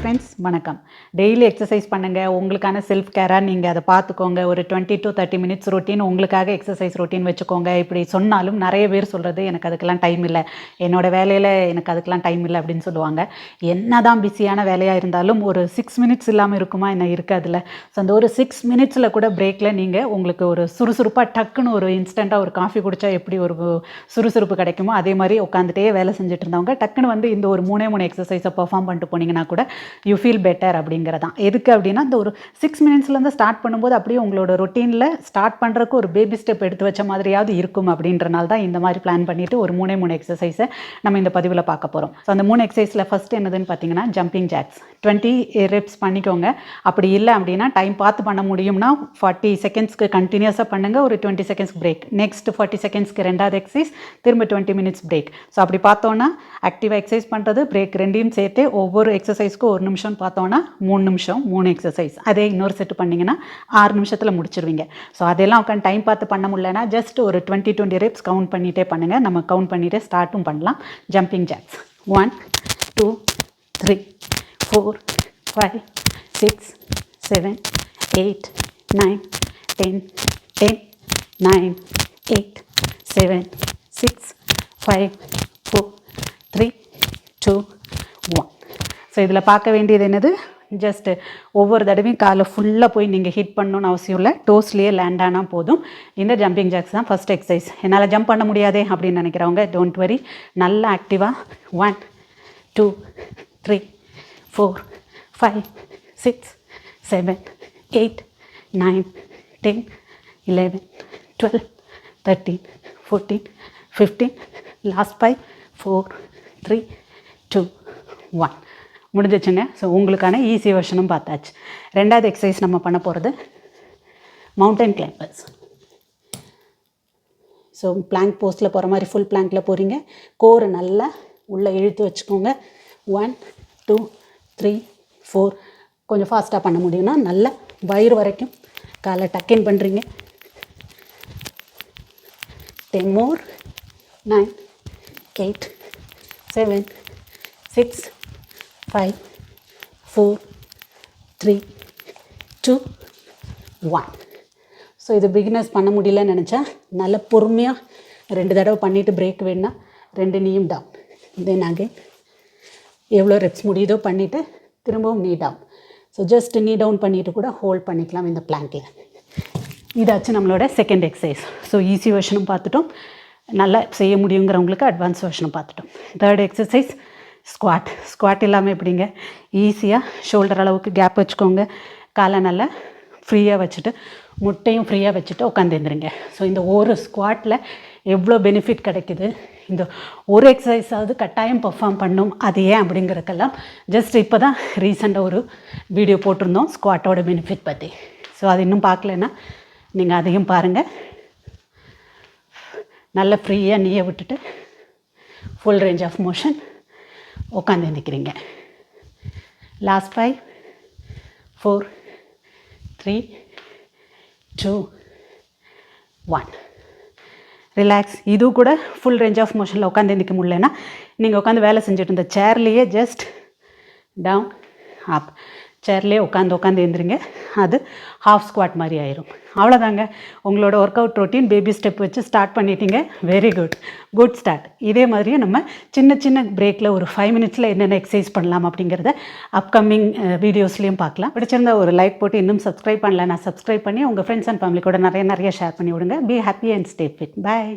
Friends வணக்கம். Daily exercise பண்ணுங்கள் உங்களுக்கான செல்ஃப் கேராக நீங்கள் அதை பார்த்துக்கோங்க. ஒரு twenty to thirty minutes routine உங்களுக்காக எக்ஸசைஸ் ரொட்டீன் வச்சுக்கோங்க. இப்படி சொன்னாலும் நிறைய பேர் சொல்கிறது எனக்கு அதுக்கெல்லாம் டைம் இல்லை. என்னோட வேலையில் எனக்கு அதுக்கெல்லாம் டைம் இல்லை அப்படின்னு சொல்லுவாங்க. என்ன தான் பிஸியான வேலையாக இருந்தாலும் ஒரு சிக்ஸ் மினிட்ஸ் இல்லாமல் இருக்குமா என்ன இருக்காதுல்ல. ஸோ அந்த ஒரு சிக்ஸ் மினிட்ஸில் கூட பிரேக்கில் நீங்கள் உங்களுக்கு ஒரு சுறுசுறுப்பாக டக்குன்னு ஒரு இன்ஸ்டண்ட்டாக ஒரு காஃபி குடித்தா எப்படி ஒரு சுறுசுறுப்பு கிடைக்குமோ அதே மாதிரி உட்காந்துட்டே வேலை செஞ்சுட்டு இருந்தவங்க டக்குன்னு வந்து இந்த ஒரு மூணே மூணு எக்ஸசைஸை பர்ஃபார்ம் பண்ணிட்டு போனீங்கன்னா கூட யூ ஃபீல் பெட்டர் அப்படிங்கிறதான். எதுக்கு அப்படின்னா இந்த ஒரு சிக்ஸ் மினிட்ஸ்லேருந்து ஸ்டார்ட் பண்ணும்போது அப்படியே உங்களோட ரொட்டீனில் ஸ்டார்ட் பண்ணுறக்கு ஒரு பேபி ஸ்டெப் எடுத்து வச்ச மாதிரியாவது இருக்கும் அப்படின்றனால தான் இந்த மாதிரி பிளான் பண்ணிவிட்டு ஒரு மூணே மூணு எக்ஸசைஸை நம்ம இந்த பதிவில் பார்க்க போகிறோம் ஸோ அந்த மூணு எக்ஸசைஸில் ஃபஸ்ட் என்னதுன்னு பார்த்தீங்கன்னா ஜம்பிங் ஜாக்ஸ் டுவெண்ட்டி ரிப்ஸ் பண்ணிக்கோங்க. அப்படி இல்லை அப்படின்னா டைம் பார்த்து பண்ண முடியும்னா ஃபார்ட்டி செகண்ட்ஸ்க்கு கண்டினியூஸாக பண்ணுங்கள் ஒரு twenty seconds break next forty செகண்ட்ஸ்க்கு ரெண்டாவது எக்ஸசைஸ் திரும்ப டுவெண்ட்டி மினிட்ஸ் பிரேக் ஸோ அப்படி பார்த்தோன்னா ஆக்டிவாக எக்ஸசைஸ் பண்ணுறது பிரேக் ரெண்டையும் சேர்த்து ஒவ்வொரு எக்ஸசைஸ்க்கு ஒரு நிமிஷம் பார்த்தோன்னா மூணு நிமிஷம் மூணு எக்ஸசைஸ் அதே இன்னொரு செட்டு பண்ணிங்கன்னா ஆறு நிமிஷத்தில் முடிச்சிருவீங்க. ஸோ அதெல்லாம் உட்காந்து டைம் பார்த்து பண்ண முடியலன்னா ஜஸ்ட் ஒரு டுவெண்ட்டி டுவெண்ட்டி ரேப்ஸ் கவுண்ட் பண்ணிகிட்டே பண்ணுங்கள் நம்ம கவுண்ட் பண்ணிகிட்டே ஸ்டார்ட்டும் பண்ணலாம். Jumping jacks one two three four five six seven eight nine ten ten nine eight seven six five four three two one so இதில் பார்க்க வேண்டியது என்னது? ஜஸ்ட்டு ஒவ்வொரு தடவையும் காலை ஃபுல்லாக போய் நீங்கள் ஹிட் பண்ணணும்னு அவசியம் இல்லை. டோஸ்லேயே லேண்ட் ஆனால் போதும். இந்த ஜம்பிங் ஜாக்ஸ் தான் ஃபஸ்ட் எக்ஸசைஸ் என்னால் ஜம்ப் பண்ண முடியாதே அப்படின்னு நினைக்கிறவங்க டோன்ட் வரி நல்லா ஆக்டிவாக one two three four five six seven eight nine ten eleven twelve thirteen fourteen fifteen last five four three two one முடிஞ்சிச்சுங்க. So உங்களுக்கான ஈஸி வெர்ஷனும் பார்த்தாச்சு. ரெண்டாவது எக்ஸசைஸ் நம்ம பண்ண போகிறது மவுண்டன் கிளைம்பர்ஸ் ஸோ பிளாங்க் போஸ்ட்டில் போகிற மாதிரி ஃபுல் பிளாங்கில் போகிறீங்க கோரை நல்லா உள்ளே இழுத்து வச்சுக்கோங்க. ஒன் டூ த்ரீ ஃபோர் கொஞ்சம் ஃபாஸ்ட்டாக பண்ண முடியும்னா நல்லா வயிறு வரைக்கும் காலை டக்கின் பண்ணுறீங்க ten more nine eight seven six five four three two one so இது பிகினர்ஸ் பண்ண முடியலன்னு நினச்சா நல்ல பொறுமையாக ரெண்டு தடவை பண்ணிவிட்டு பிரேக் வேணுன்னா ரெண்டு நீயும் டவுன் தென் அகைன் எவ்வளோ ரெப்ஸ் முடியுதோ பண்ணிவிட்டு திரும்பவும் நீ டவுன் ஸோ ஜஸ்ட் நீ டவுன் பண்ணிவிட்டு கூட ஹோல்ட் பண்ணிக்கலாம் இந்த பிளாங்கில் இதாச்சு நம்மளோட செகண்ட் எக்ஸசைஸ் ஸோ ஈஸி வெர்ஷனும் பார்த்துட்டோம். நல்லா செய்ய முடியுங்கிறவங்களுக்கு அட்வான்ஸ் வெர்ஷனும் பார்த்துட்டோம். தேர்ட் எக்ஸசைஸ் ஸ்குவாட் ஸ்குவாட் இல்லாமல் எப்படிங்க? ஈஸியாக ஷோல்டர் அளவுக்கு கேப் வச்சுக்கோங்க. காலை நல்லா ஃப்ரீயாக வச்சுட்டு முட்டையும் ஃப்ரீயாக வச்சுட்டு உட்காந்துருந்துருங்க ஸோ இந்த ஒரு ஸ்குவாட்டில் எவ்வளோ பெனிஃபிட் கிடைக்குது? இந்த ஒரு எக்ஸசைஸாவது கட்டாயம் பர்ஃபார்ம் பண்ணும். அது ஏன் அப்படிங்கிறதுக்கெல்லாம் ஜஸ்ட் இப்போ தான் ரீசெண்டாக ஒரு வீடியோ போட்டிருந்தோம் ஸ்குவாட்டோட பெனிஃபிட் பற்றி ஸோ அது இன்னும் பார்க்கலன்னா நீங்கள் அதையும் பாருங்கள் நல்ல ஃப்ரீயாக நீயை விட்டுட்டு ஃபுல் ரேஞ்ச் ஆஃப் மோஷன் உட்காந்து எழுந்திக்கிறீங்க last five four three two one relax இது கூட ஃபுல் ரேஞ்ச் ஆஃப் மோஷனில் உட்காந்து நிற்க முடியலன்னா நீங்கள் உட்காந்து வேலை செஞ்சுட்டு இருந்த சேர்லேயே ஜஸ்ட் டவுன் அப் சேர்லேயே உட்காந்து உட்காந்து எழுந்திரிங்க அது ஹாஃப் ஸ்குவாட் மாதிரி ஆயிரும். அவ்வளோதாங்க உங்களோட work out routine baby step வச்சு ஸ்டார்ட் பண்ணிட்டீங்க. வெரி குட் குட் ஸ்டார்ட் இதே மாதிரியே நம்ம சின்ன சின்ன பிரேக்கில் ஒரு ஃபைவ் மினிட்ஸில் என்னென்ன எக்ஸசைஸ் பண்ணலாம் அப்படிங்கிறத அப்கமிங் வீடியோஸ்லேயும் பார்க்கலாம். பிடிச்சிருந்தா ஒரு லைக் போட்டு இன்னும் சப்ஸ்கிரைப் பண்ணல நான் சப்ஸ்கிரைப் பண்ணி உங்கள் ஃப்ரெண்ட்ஸ் அண்ட் ஃபேமிலி கூட நிறைய நிறைய ஷேர் பண்ணி விடுங்க. Be happy and stay fit bye